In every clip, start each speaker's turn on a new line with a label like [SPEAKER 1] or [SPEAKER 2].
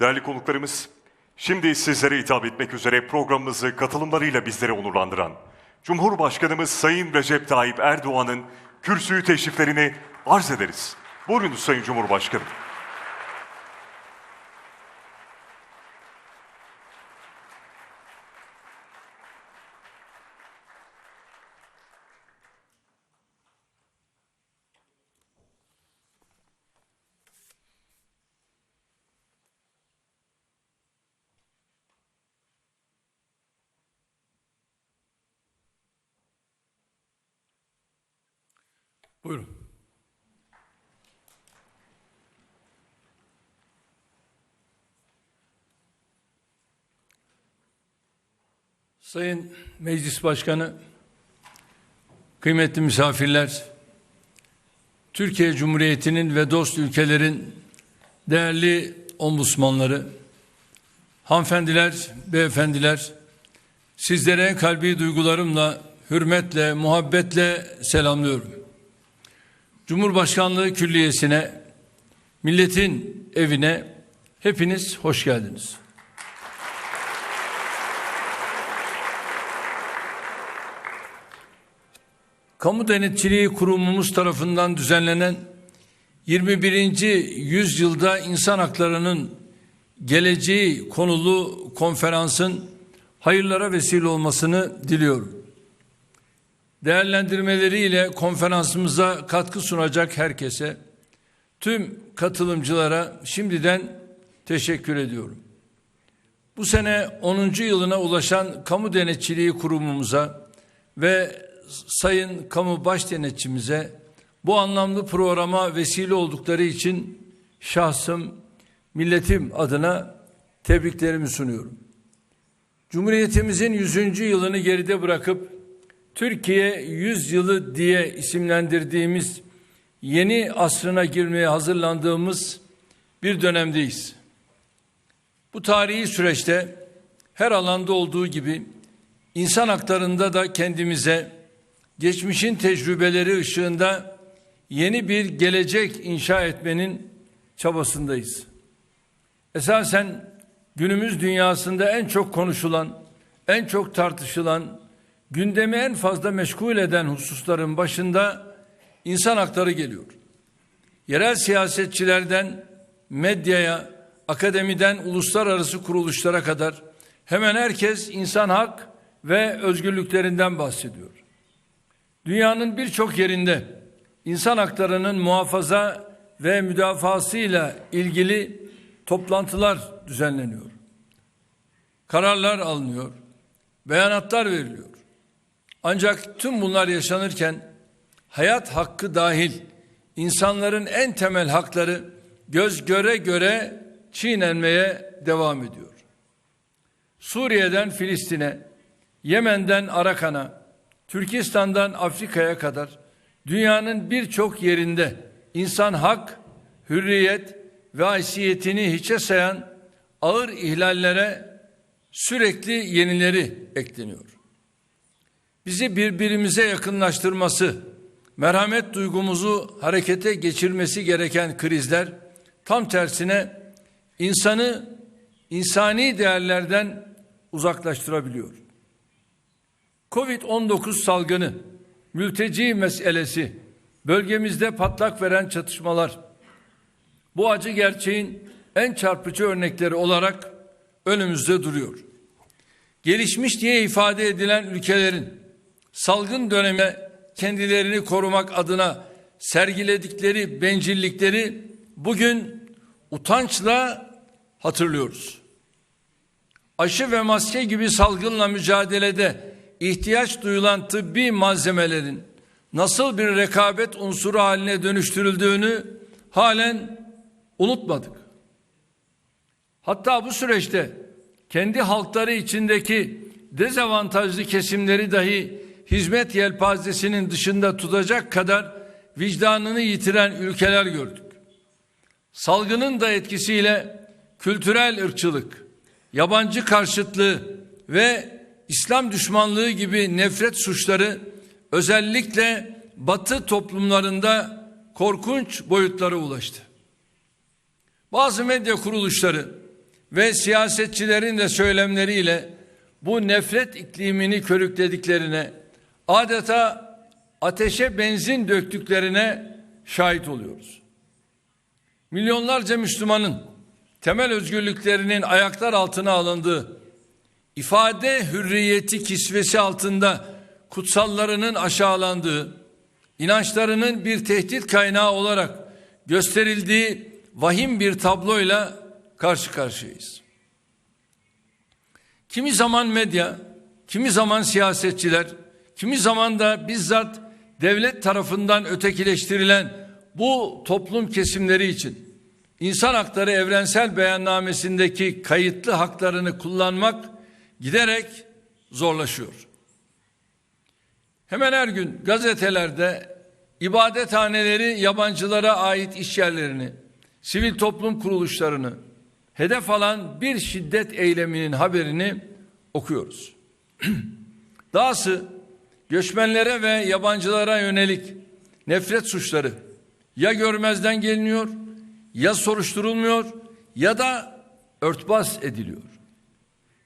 [SPEAKER 1] Değerli konuklarımız, şimdi sizlere hitap etmek üzere programımızı katılımlarıyla bizleri onurlandıran Cumhurbaşkanımız Sayın Recep Tayyip Erdoğan'ın kürsüyü teşriflerini arz ederiz. Buyurunuz Sayın Cumhurbaşkanım.
[SPEAKER 2] Sayın Meclis Başkanı, kıymetli misafirler, Türkiye Cumhuriyeti'nin ve dost ülkelerin değerli ombudsmanları, hanımefendiler, beyefendiler, sizlere kalbi duygularımla, hürmetle, muhabbetle selamlıyorum. Cumhurbaşkanlığı Külliyesi'ne, milletin evine hepiniz hoş geldiniz. Kamu Denetçiliği Kurumumuz tarafından düzenlenen 21. yüzyılda insan haklarının geleceği konulu konferansın hayırlara vesile olmasını diliyorum değerlendirmeleriyle konferansımıza katkı sunacak herkese, tüm katılımcılara şimdiden teşekkür ediyorum. Bu sene 10. yılına ulaşan Kamu Denetçiliği Kurumumuza ve Sayın Kamu Baş Denetçimize bu anlamlı programa vesile oldukları için şahsım, milletim adına tebriklerimi sunuyorum. Cumhuriyetimizin 100. yılını geride bırakıp Türkiye 100 yılı diye isimlendirdiğimiz yeni asrına girmeye hazırlandığımız bir dönemdeyiz. Bu tarihi süreçte her alanda olduğu gibi insan haklarında da kendimize geçmişin tecrübeleri ışığında yeni bir gelecek inşa etmenin çabasındayız. Esasen günümüz dünyasında en çok konuşulan, en çok tartışılan gündemi en fazla meşgul eden hususların başında insan hakları geliyor. Yerel siyasetçilerden medyaya, akademiden uluslararası kuruluşlara kadar hemen herkes insan hak ve özgürlüklerinden bahsediyor. Dünyanın birçok yerinde insan haklarının muhafaza ve müdafasıyla ilgili toplantılar düzenleniyor. Kararlar alınıyor, beyanatlar veriliyor. Ancak tüm bunlar yaşanırken hayat hakkı dahil insanların en temel hakları göz göre göre çiğnenmeye devam ediyor. Suriye'den Filistin'e, Yemen'den Arakan'a, Türkistan'dan Afrika'ya kadar dünyanın birçok yerinde insan hak, hürriyet ve haysiyetini hiçe sayan ağır ihlallere sürekli yenileri ekleniyor bizi birbirimize yakınlaştırması, merhamet duygumuzu harekete geçirmesi gereken krizler tam tersine insanı insani değerlerden uzaklaştırabiliyor. Covid-19 salgını, mülteci meselesi, bölgemizde patlak veren çatışmalar, bu acı gerçeğin en çarpıcı örnekleri olarak önümüzde duruyor. Gelişmiş diye ifade edilen ülkelerin salgın döneme kendilerini korumak adına sergiledikleri bencillikleri bugün utançla hatırlıyoruz. Aşı ve maske gibi salgınla mücadelede ihtiyaç duyulan tıbbi malzemelerin nasıl bir rekabet unsuru haline dönüştürüldüğünü halen unutmadık. Hatta bu süreçte kendi halkları içindeki dezavantajlı kesimleri dahi hizmet yelpazesinin dışında tutacak kadar vicdanını yitiren ülkeler gördük. Salgının da etkisiyle kültürel ırkçılık, yabancı karşıtlığı ve İslam düşmanlığı gibi nefret suçları özellikle Batı toplumlarında korkunç boyutlara ulaştı. Bazı medya kuruluşları ve siyasetçilerin de söylemleriyle bu nefret iklimini körüklediklerine adeta ateşe benzin döktüklerine şahit oluyoruz. Milyonlarca Müslümanın temel özgürlüklerinin ayaklar altına alındığı, ifade hürriyeti kisvesi altında kutsallarının aşağılandığı, inançlarının bir tehdit kaynağı olarak gösterildiği vahim bir tabloyla karşı karşıyayız. Kimi zaman medya, kimi zaman siyasetçiler, kimi zaman da bizzat devlet tarafından ötekileştirilen bu toplum kesimleri için insan hakları evrensel beyannamesindeki kayıtlı haklarını kullanmak giderek zorlaşıyor. Hemen her gün gazetelerde ibadethaneleri yabancılara ait iş yerlerini, sivil toplum kuruluşlarını hedef alan bir şiddet eyleminin haberini okuyoruz. Dahası göçmenlere ve yabancılara yönelik nefret suçları ya görmezden geliniyor, ya soruşturulmuyor ya da örtbas ediliyor.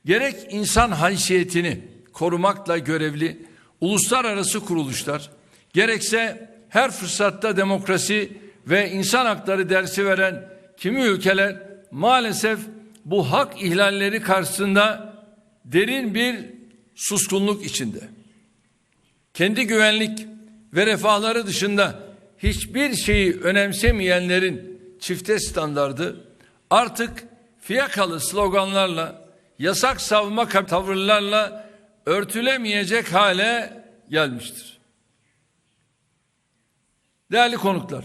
[SPEAKER 2] Gerek insan haysiyetini korumakla görevli uluslararası kuruluşlar, gerekse her fırsatta demokrasi ve insan hakları dersi veren kimi ülkeler maalesef bu hak ihlalleri karşısında derin bir suskunluk içinde. Kendi güvenlik ve refahları dışında hiçbir şeyi önemsemeyenlerin çifte standardı artık fiyakalı sloganlarla, yasak savunma tavırlarla örtülemeyecek hale gelmiştir. Değerli konuklar,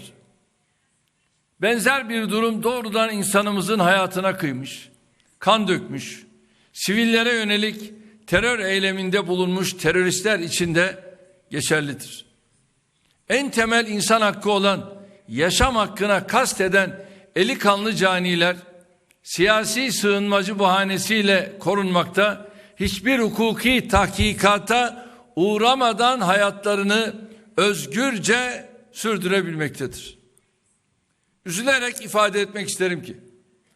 [SPEAKER 2] benzer bir durum doğrudan insanımızın hayatına kıymış, kan dökmüş, sivillere yönelik terör eyleminde bulunmuş teröristler içinde geçerlidir. En temel insan hakkı olan yaşam hakkına kasteden eli kanlı caniler siyasi sığınmacı bahanesiyle korunmakta hiçbir hukuki tahkikata uğramadan hayatlarını özgürce sürdürebilmektedir. Üzülerek ifade etmek isterim ki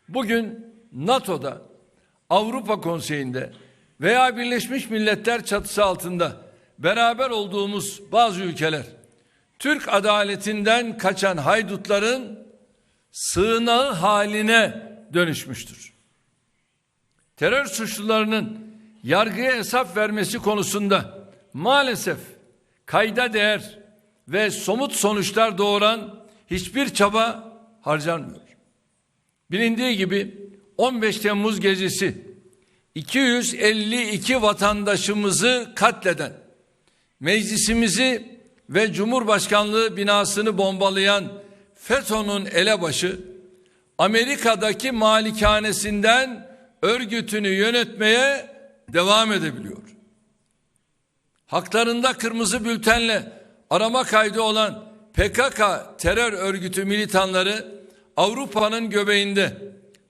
[SPEAKER 2] bugün NATO'da, Avrupa Konseyi'nde veya Birleşmiş Milletler çatısı altında beraber olduğumuz bazı ülkeler Türk adaletinden kaçan haydutların sığınağı haline dönüşmüştür. Terör suçlularının yargıya hesap vermesi konusunda maalesef kayda değer ve somut sonuçlar doğuran hiçbir çaba harcanmıyor. Bilindiği gibi 15 Temmuz gecesi 252 vatandaşımızı katleden, meclisimizi ve Cumhurbaşkanlığı binasını bombalayan FETÖ'nün elebaşı Amerika'daki malikanesinden örgütünü yönetmeye devam edebiliyor. Haklarında kırmızı bültenle arama kaydı olan PKK terör örgütü militanları Avrupa'nın göbeğinde,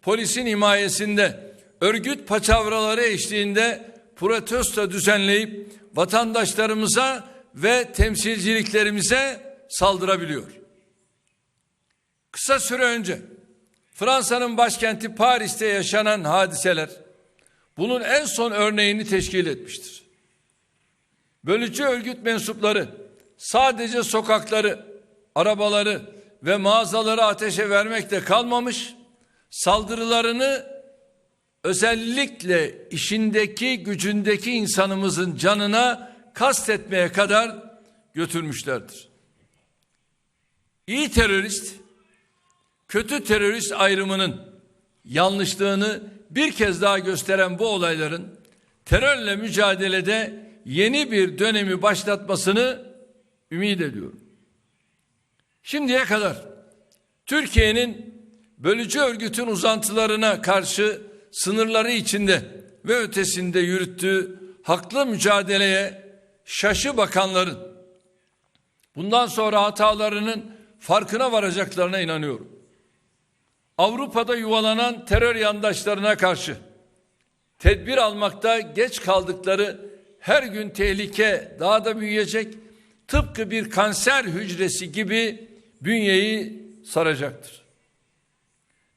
[SPEAKER 2] polisin himayesinde, örgüt paçavraları eşliğinde protesto düzenleyip vatandaşlarımıza ve temsilciliklerimize saldırabiliyor. Kısa süre önce Fransa'nın başkenti Paris'te yaşanan hadiseler bunun en son örneğini teşkil etmiştir. Bölücü örgüt mensupları sadece sokakları, arabaları ve mağazaları ateşe vermekte kalmamış, saldırılarını özellikle işindeki gücündeki insanımızın canına kastetmeye kadar götürmüşlerdir. İyi terörist, kötü terörist ayrımının yanlışlığını bir kez daha gösteren bu olayların terörle mücadelede yeni bir dönemi başlatmasını ümit ediyorum. Şimdiye kadar Türkiye'nin bölücü örgütün uzantılarına karşı sınırları içinde ve ötesinde yürüttüğü haklı mücadeleye şaşı bakanların bundan sonra hatalarının farkına varacaklarına inanıyorum. Avrupa'da yuvalanan terör yandaşlarına karşı tedbir almakta geç kaldıkları her gün tehlike daha da büyüyecek. Tıpkı bir kanser hücresi gibi bünyeyi saracaktır.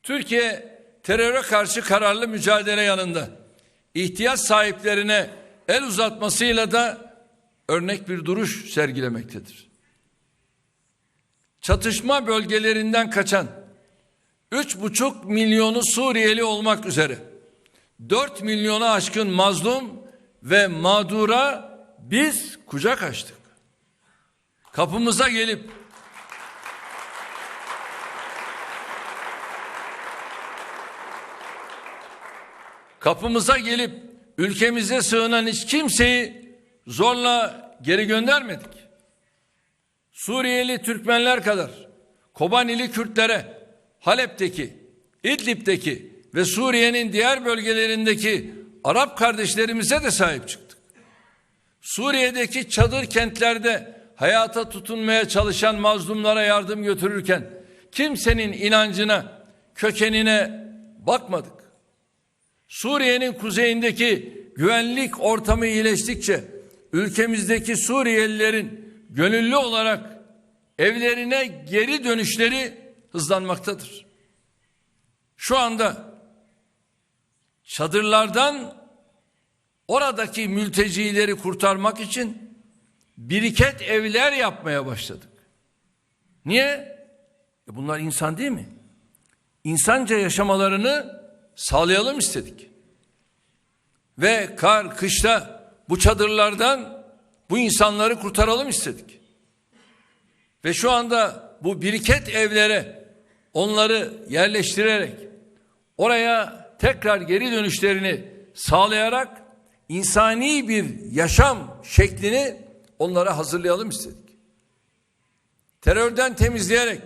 [SPEAKER 2] Türkiye teröre karşı kararlı mücadele yanında ihtiyaç sahiplerine el uzatmasıyla da örnek bir duruş sergilemektedir. Çatışma bölgelerinden kaçan 3,5 milyonu Suriyeli olmak üzere 4 milyona aşkın mazlum ve mağdura biz kucak açtık. Kapımıza gelip kapımıza gelip ülkemize sığınan hiç kimseyi zorla geri göndermedik. Suriyeli Türkmenler kadar Kobanili Kürtlere, Halep'teki, İdlib'deki ve Suriye'nin diğer bölgelerindeki Arap kardeşlerimize de sahip çıktık. Suriye'deki çadır kentlerde hayata tutunmaya çalışan mazlumlara yardım götürürken kimsenin inancına, kökenine bakmadık. Suriye'nin kuzeyindeki güvenlik ortamı iyileştikçe ülkemizdeki Suriyelilerin gönüllü olarak evlerine geri dönüşleri hızlanmaktadır. Şu anda çadırlardan oradaki mültecileri kurtarmak için biriket evler yapmaya başladık. Niye? E bunlar insan değil mi? İnsanca yaşamalarını sağlayalım istedik. Ve kar, kışta bu çadırlardan bu insanları kurtaralım istedik. Ve şu anda bu biriket evlere onları yerleştirerek oraya tekrar geri dönüşlerini sağlayarak insani bir yaşam şeklini onlara hazırlayalım istedik. Terörden temizleyerek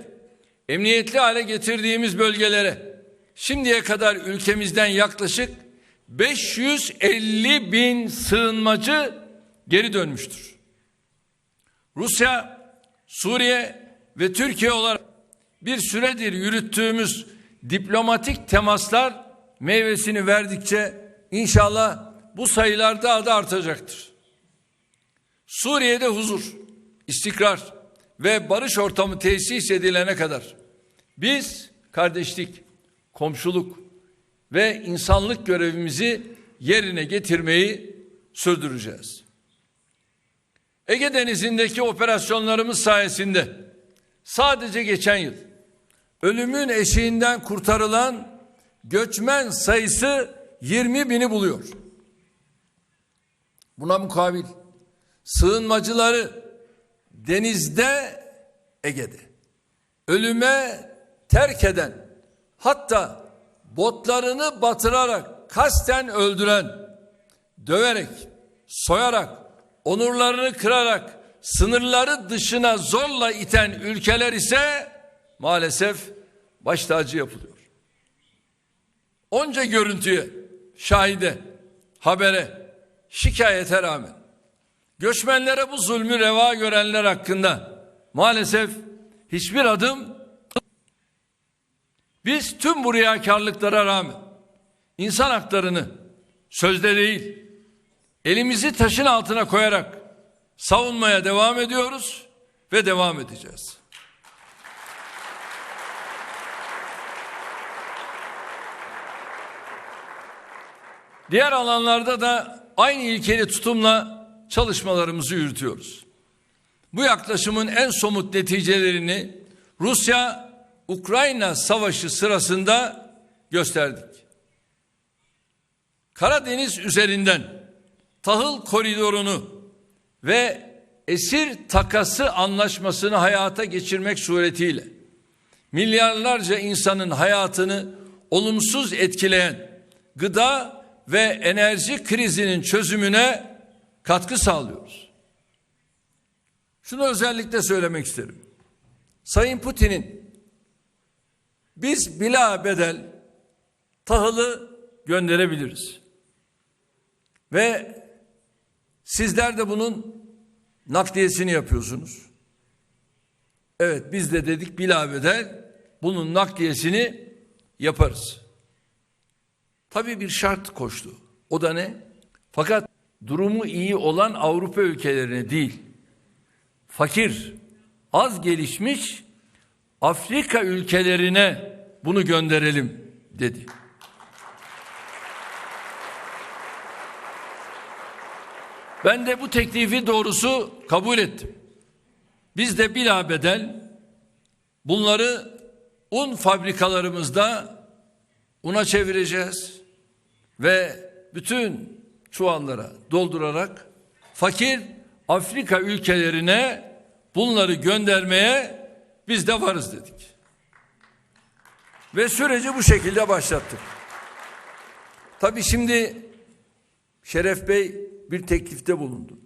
[SPEAKER 2] emniyetli hale getirdiğimiz bölgelere şimdiye kadar ülkemizden yaklaşık 550 bin sığınmacı geri dönmüştür. Rusya, Suriye ve Türkiye olarak bir süredir yürüttüğümüz diplomatik temaslar meyvesini verdikçe inşallah bu sayılar daha da artacaktır. Suriye'de huzur, istikrar ve barış ortamı tesis edilene kadar biz kardeşlik, komşuluk ve insanlık görevimizi yerine getirmeyi sürdüreceğiz. Ege Denizi'ndeki operasyonlarımız sayesinde sadece geçen yıl ölümün eşiğinden kurtarılan göçmen sayısı 20 bini buluyor. Buna mukabil sığınmacıları denizde Ege'de ölüme terk eden hatta botlarını batırarak kasten öldüren döverek soyarak onurlarını kırarak sınırları dışına zorla iten ülkeler ise maalesef baş tacı yapılıyor. Onca görüntüye, şahide, habere, şikayete rağmen göçmenlere bu zulmü reva görenler hakkında maalesef hiçbir adım biz tüm bu riyakarlıklara rağmen insan haklarını sözde değil elimizi taşın altına koyarak savunmaya devam ediyoruz ve devam edeceğiz. Diğer alanlarda da aynı ilkeli tutumla çalışmalarımızı yürütüyoruz. Bu yaklaşımın en somut neticelerini Rusya Ukrayna savaşı sırasında gösterdik. Karadeniz üzerinden tahıl koridorunu ve esir takası anlaşmasını hayata geçirmek suretiyle milyarlarca insanın hayatını olumsuz etkileyen gıda ve enerji krizinin çözümüne katkı sağlıyoruz. Şunu özellikle söylemek isterim. Sayın Putin'in biz bila bedel tahılı gönderebiliriz. Ve sizler de bunun nakliyesini yapıyorsunuz. Evet biz de dedik bila bedel bunun nakliyesini yaparız. Tabii bir şart koştu. O da ne? Fakat durumu iyi olan Avrupa ülkelerine değil, fakir, az gelişmiş Afrika ülkelerine bunu gönderelim dedi. Ben de bu teklifi doğrusu kabul ettim. Biz de bila bedel bunları un fabrikalarımızda una çevireceğiz ve bütün çuvallara doldurarak fakir Afrika ülkelerine bunları göndermeye biz de varız dedik. Ve süreci bu şekilde başlattık. Tabii şimdi Şeref Bey bir teklifte bulundu.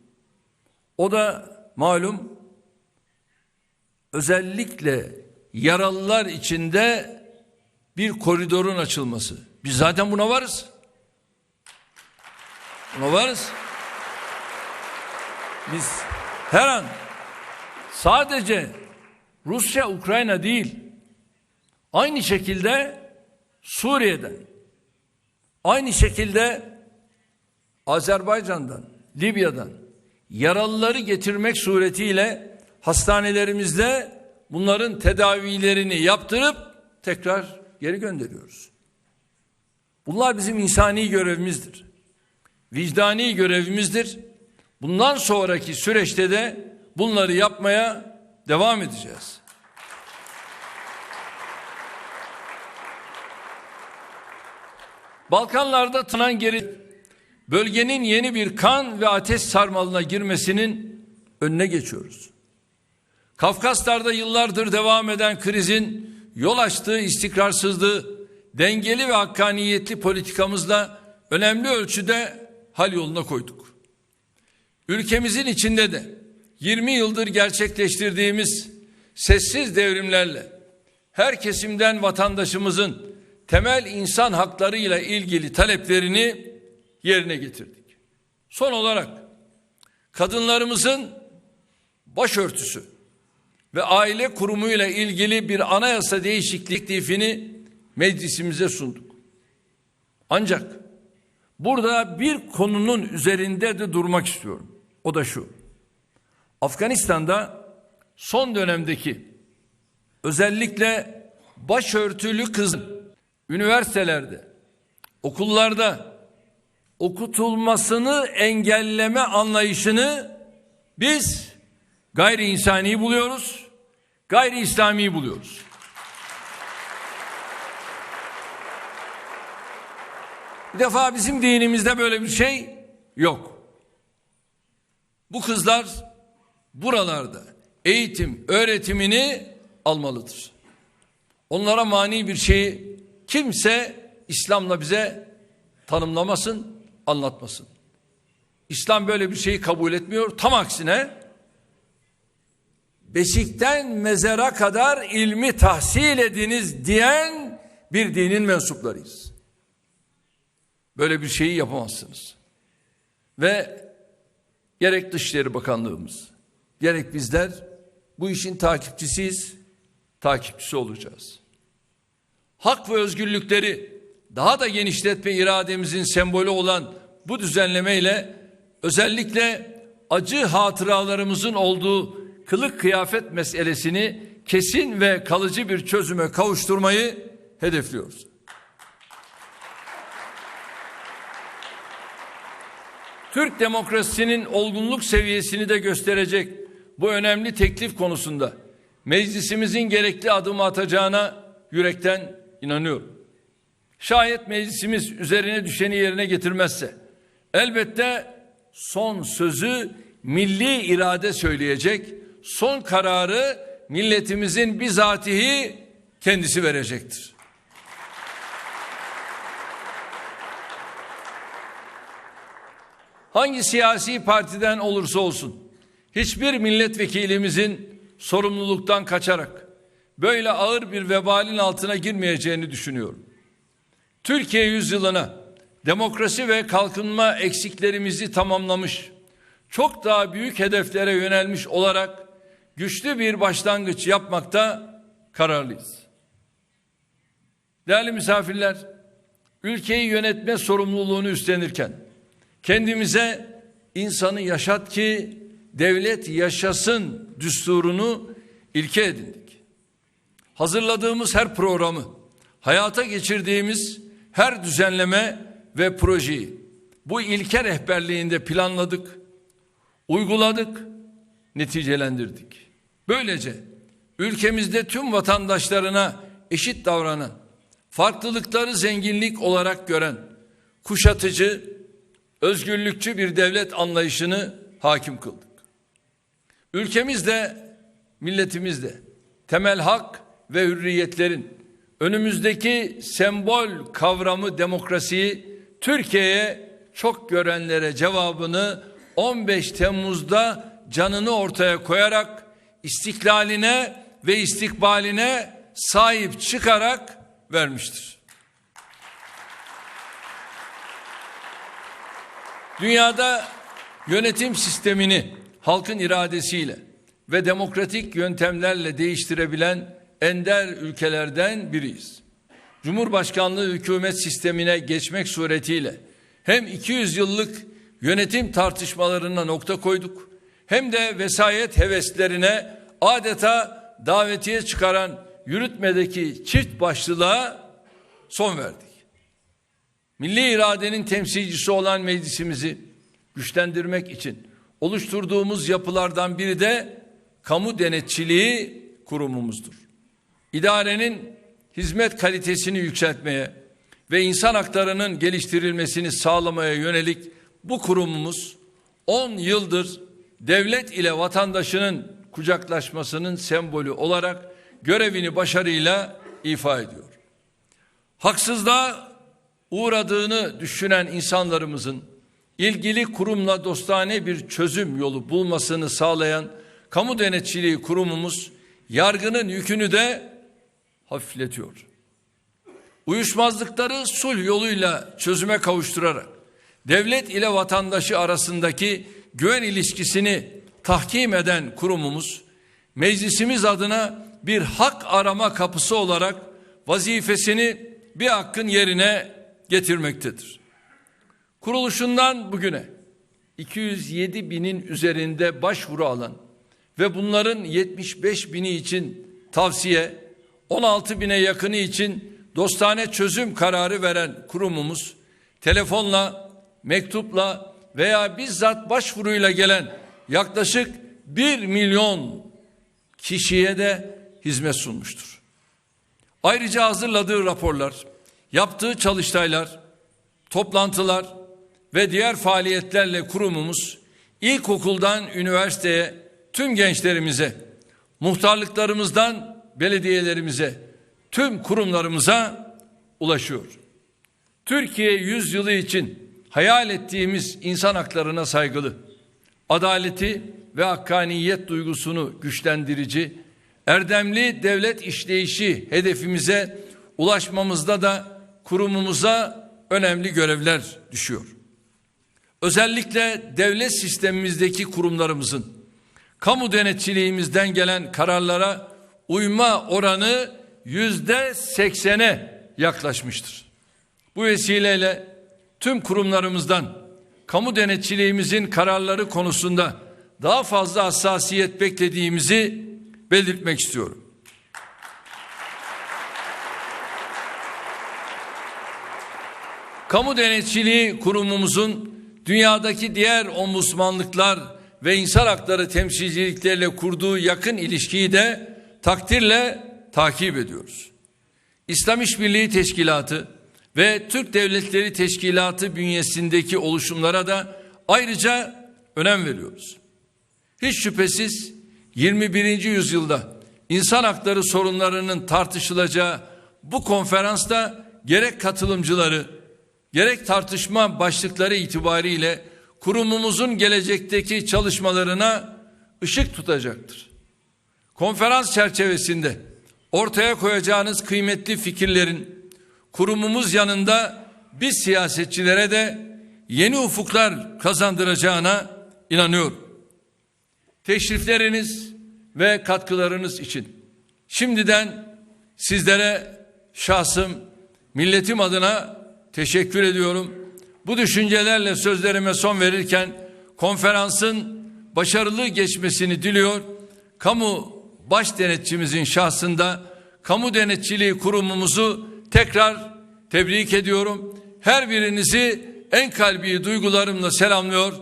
[SPEAKER 2] O da malum özellikle yaralılar içinde bir koridorun açılması. Biz zaten buna varız. Buna varız. Biz her an sadece Rusya, Ukrayna değil, aynı şekilde Suriye'den, aynı şekilde Azerbaycan'dan, Libya'dan yaralıları getirmek suretiyle hastanelerimizde bunların tedavilerini yaptırıp tekrar geri gönderiyoruz. Bunlar bizim insani görevimizdir. Vicdani görevimizdir. Bundan sonraki süreçte de bunları yapmaya devam edeceğiz. Balkanlarda tınan geri bölgenin yeni bir kan ve ateş sarmalına girmesinin önüne geçiyoruz. Kafkaslar'da yıllardır devam eden krizin yol açtığı istikrarsızlığı dengeli ve hakkaniyetli politikamızla önemli ölçüde hal yoluna koyduk. Ülkemizin içinde de 20 yıldır gerçekleştirdiğimiz sessiz devrimlerle her kesimden vatandaşımızın temel insan haklarıyla ilgili taleplerini yerine getirdik. Son olarak kadınlarımızın başörtüsü ve aile kurumuyla ilgili bir anayasa değişiklik teklifini meclisimize sunduk. Ancak burada bir konunun üzerinde de durmak istiyorum. O da şu. Afganistan'da son dönemdeki özellikle başörtülü kız üniversitelerde, okullarda okutulmasını engelleme anlayışını biz gayri insani buluyoruz, gayri İslami buluyoruz. Bir defa bizim dinimizde böyle bir şey yok. Bu kızlar buralarda eğitim, öğretimini almalıdır. Onlara mani bir şeyi kimse İslam'la bize tanımlamasın, anlatmasın. İslam böyle bir şeyi kabul etmiyor. Tam aksine beşikten mezara kadar ilmi tahsil ediniz diyen bir dinin mensuplarıyız. Böyle bir şeyi yapamazsınız. Ve gerek Dışişleri Bakanlığımız, gerek bizler bu işin takipçisiyiz, takipçisi olacağız. Hak ve özgürlükleri daha da genişletme irademizin sembolü olan bu düzenlemeyle özellikle acı hatıralarımızın olduğu kılık kıyafet meselesini kesin ve kalıcı bir çözüme kavuşturmayı hedefliyoruz. Türk demokrasisinin olgunluk seviyesini de gösterecek bu önemli teklif konusunda meclisimizin gerekli adımı atacağına yürekten inanıyorum. Şayet meclisimiz üzerine düşeni yerine getirmezse elbette son sözü milli irade söyleyecek, son kararı milletimizin bizatihi kendisi verecektir. Hangi siyasi partiden olursa olsun hiçbir milletvekilimizin sorumluluktan kaçarak böyle ağır bir vebalin altına girmeyeceğini düşünüyorum. Türkiye yüzyılına demokrasi ve kalkınma eksiklerimizi tamamlamış, çok daha büyük hedeflere yönelmiş olarak güçlü bir başlangıç yapmakta kararlıyız. Değerli misafirler, ülkeyi yönetme sorumluluğunu üstlenirken kendimize insanı yaşat ki devlet yaşasın düsturunu ilke edindik. Hazırladığımız her programı, hayata geçirdiğimiz her düzenleme ve projeyi bu ilke rehberliğinde planladık, uyguladık, neticelendirdik. Böylece ülkemizde tüm vatandaşlarına eşit davranan, farklılıkları zenginlik olarak gören, kuşatıcı, özgürlükçü bir devlet anlayışını hakim kıldık. Ülkemizde, milletimizde temel hak ve hürriyetlerin önümüzdeki sembol kavramı demokrasiyi Türkiye'ye çok görenlere cevabını 15 Temmuz'da canını ortaya koyarak istiklaline ve istikbaline sahip çıkarak vermiştir. Dünyada yönetim sistemini halkın iradesiyle ve demokratik yöntemlerle değiştirebilen ender ülkelerden biriyiz. Cumhurbaşkanlığı hükümet sistemine geçmek suretiyle hem 200 yıllık yönetim tartışmalarına nokta koyduk hem de vesayet heveslerine adeta davetiye çıkaran yürütmedeki çift başlılığa son verdik. Milli iradenin temsilcisi olan meclisimizi güçlendirmek için oluşturduğumuz yapılardan biri de kamu denetçiliği kurumumuzdur. İdarenin hizmet kalitesini yükseltmeye ve insan haklarının geliştirilmesini sağlamaya yönelik bu kurumumuz 10 yıldır devlet ile vatandaşının kucaklaşmasının sembolü olarak görevini başarıyla ifa ediyor. Haksızlığa uğradığını düşünen insanlarımızın ilgili kurumla dostane bir çözüm yolu bulmasını sağlayan kamu denetçiliği kurumumuz yargının yükünü de hafifletiyor. Uyuşmazlıkları sulh yoluyla çözüme kavuşturarak devlet ile vatandaşı arasındaki güven ilişkisini tahkim eden kurumumuz meclisimiz adına bir hak arama kapısı olarak vazifesini bir hakkın yerine getirmektedir. Kuruluşundan bugüne 207 binin üzerinde başvuru alan ve bunların 75 bini için tavsiye, 16 bine yakını için dostane çözüm kararı veren kurumumuz, telefonla, mektupla veya bizzat başvuruyla gelen yaklaşık 1 milyon kişiye de hizmet sunmuştur. Ayrıca hazırladığı raporlar, yaptığı çalıştaylar, toplantılar ve diğer faaliyetlerle kurumumuz ilkokuldan üniversiteye tüm gençlerimize, muhtarlıklarımızdan belediyelerimize, tüm kurumlarımıza ulaşıyor. Türkiye yüzyılı için hayal ettiğimiz insan haklarına saygılı, adaleti ve hakkaniyet duygusunu güçlendirici, erdemli devlet işleyişi hedefimize ulaşmamızda da kurumumuza önemli görevler düşüyor. Özellikle devlet sistemimizdeki kurumlarımızın kamu denetçiliğimizden gelen kararlara uyma oranı yüzde seksene yaklaşmıştır. Bu vesileyle tüm kurumlarımızdan kamu denetçiliğimizin kararları konusunda daha fazla hassasiyet beklediğimizi belirtmek istiyorum. Kamu denetçiliği kurumumuzun dünyadaki diğer ombudsmanlıklar ve insan hakları temsilcilikleriyle kurduğu yakın ilişkiyi de takdirle takip ediyoruz. İslam İşbirliği Teşkilatı ve Türk Devletleri Teşkilatı bünyesindeki oluşumlara da ayrıca önem veriyoruz. Hiç şüphesiz 21. yüzyılda insan hakları sorunlarının tartışılacağı bu konferansta gerek katılımcıları gerek tartışma başlıkları itibariyle kurumumuzun gelecekteki çalışmalarına ışık tutacaktır. Konferans çerçevesinde ortaya koyacağınız kıymetli fikirlerin kurumumuz yanında biz siyasetçilere de yeni ufuklar kazandıracağına inanıyorum. Teşrifleriniz ve katkılarınız için şimdiden sizlere şahsım milletim adına teşekkür ediyorum. Bu düşüncelerle sözlerime son verirken konferansın başarılı geçmesini diliyor. Kamu baş denetçimizin şahsında kamu denetçiliği kurumumuzu tekrar tebrik ediyorum. Her birinizi en kalbi duygularımla selamlıyor.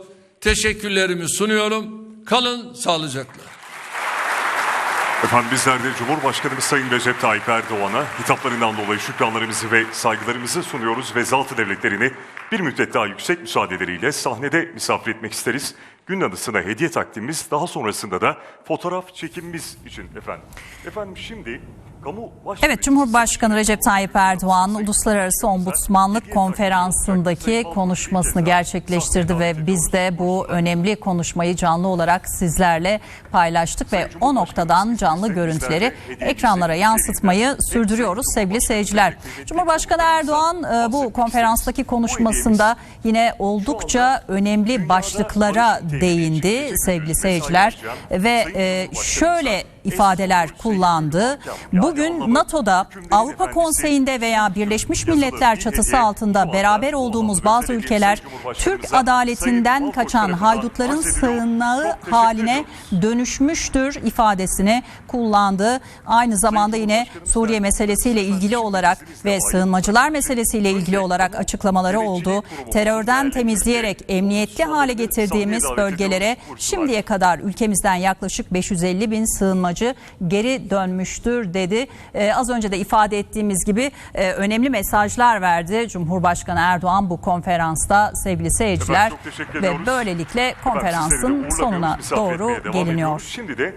[SPEAKER 2] teşekkürlerimi sunuyorum. Kalın sağlıcakla.
[SPEAKER 1] Efendim bizler de Cumhurbaşkanımız Sayın Recep Tayyip Erdoğan'a hitaplarından dolayı şükranlarımızı ve saygılarımızı sunuyoruz ve zaltı devletlerini bir müddet daha yüksek müsaadeleriyle sahnede misafir etmek isteriz. Gün anısına hediye takdimimiz daha sonrasında da fotoğraf çekimimiz için efendim. Efendim şimdi
[SPEAKER 3] Evet Cumhurbaşkanı Recep Tayyip Erdoğan Uluslararası Ombudsmanlık Konferansı'ndaki konuşmasını gerçekleştirdi ve biz de bu önemli konuşmayı canlı olarak sizlerle paylaştık ve o noktadan canlı görüntüleri ekranlara yansıtmayı sürdürüyoruz sevgili seyirciler. Cumhurbaşkanı Erdoğan e, bu konferanstaki konuşmasında yine oldukça önemli başlıklara değindi sevgili seyirciler ve e, şöyle ifadeler kullandı. Bugün NATO'da, Avrupa Konseyi'nde veya Birleşmiş Milletler çatısı altında beraber olduğumuz bazı ülkeler Türk adaletinden kaçan haydutların sığınağı haline dönüşmüştür ifadesini kullandı. Aynı zamanda yine Suriye meselesiyle ilgili olarak ve sığınmacılar meselesiyle ilgili olarak açıklamaları oldu. Terörden temizleyerek emniyetli hale getirdiğimiz bölgelere şimdiye kadar ülkemizden yaklaşık 550 bin sığınmacı geri dönmüştür dedi. Ee, az önce de ifade ettiğimiz gibi e, önemli mesajlar verdi Cumhurbaşkanı Erdoğan bu konferansta sevgili seyirciler
[SPEAKER 1] Efendim
[SPEAKER 3] ve böylelikle konferansın sonuna doğru geliniyor.
[SPEAKER 1] ediyoruz. Şimdi de